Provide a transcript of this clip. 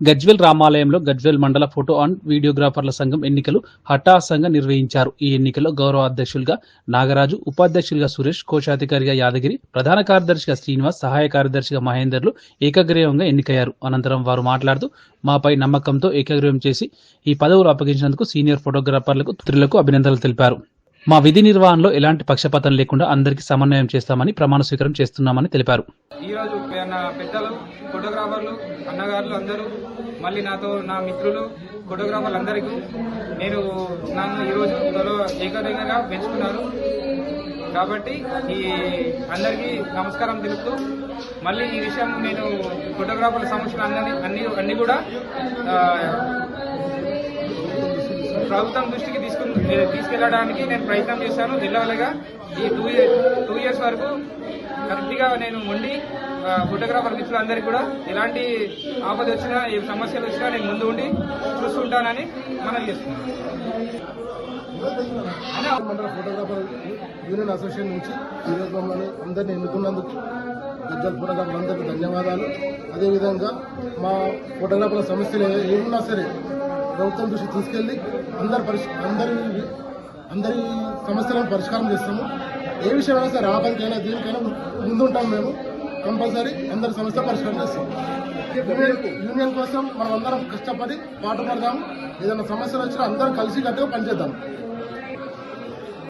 గజ్వెల్ రామాలయంలో గజ్వెల్ మండల photo and వీడియోగ్రాఫర్ల సంఘం ఎన్నికలు హఠాత్సంగా నిర్వహించారు. ఈ ఎన్నికల్లో గౌరవ అధ్యక్షులుగా నాగరాజు ఉపాధ్యక్షులుగా సురేష్ కోశాధికారిగా యాదగిరి ప్రధాన కార్యదర్శిగా శ్రీనివాస్ సహాయ కార్యదర్శిగా మహేందర్లు ఏకగ్రీవంగా ఎన్నికయ్యారు. అనంతరం వారు మాట్లాడుతూ మాపై నమ్మకంతో ఏకగ్రీవం చేసి ఈ పదవులు అప్పగించినందుకు సీనియర్ ఫోటోగ్రాఫర్లకు త్రులకు అభినందనలు తెలిపారు. మా విధి నిర్వహణలో ఎలాంటి పక్షపాతం లేకుండా అందరికీ సమన్వయం చేస్తామని ప్రమాణ స్వీకారం చేస్తున్నామని తెలిపారు. ఈరోజు నా పెద్దలు ఫోటోగ్రాఫర్లు అన్నగారులు అందరూ మళ్ళీ నాతో నా మిత్రులు ఫోటోగ్రాఫర్లు అందరికీ నేను నన్ను ఈరోజు ఏకదైనగా పెంచుకున్నారు కాబట్టి ఈ అందరికీ నమస్కారం తెలుపుతూ మళ్ళీ ఈ విషయం నేను ఫోటోగ్రాఫర్ల సమస్యలు అన్ని అన్ని అన్ని కూడా ప్రభుత్వం దృష్టికి తీసుకుని తీసుకెళ్ళడానికి నేను ప్రయత్నం చేశాను. వెళ్ళవలగా ఈ టూ ఇయర్ టూ ఇయర్స్ వరకు కరెక్ట్గా నేను ఉండి ఫోటోగ్రాఫర్ మిత్రులందరికీ కూడా ఎలాంటి ఆపద వచ్చినా ఏ సమస్యలు వచ్చినా నేను ముందు ఉండి చూస్తుంటానని మనం చేస్తున్నాను. మండల ఫోటోగ్రాఫర్ యూనియన్ అసోసియేషన్ నుంచి ఈ రోజు మమ్మల్ని అందరినీ ఎన్నుకున్నందుకు గజ్జల్ ఫోటోగ్రాఫర్లందరికీ ధన్యవాదాలు. అదేవిధంగా మా ఫోటోగ్రాఫర్ల సమస్యలు ఏమున్నా సరే ప్రభుత్వం దృష్టి తీసుకెళ్ళి అందరి పరిష్ అందరి అందరి సమస్యలను పరిష్కారం చేస్తాము. ఏ విషయమైనా సరే ఆపదికైనా దేనికైనా ముందుంటాం మేము. కంపల్సరీ అందరి సమస్య పరిష్కారం చేస్తాం. యూనియన్ యూనియన్ కోసం మనం అందరం కష్టపడి పాటుపడదాం ఏదైనా సమస్యలు వచ్చినా అందరం కలిసి కట్టుగా పనిచేద్దాం.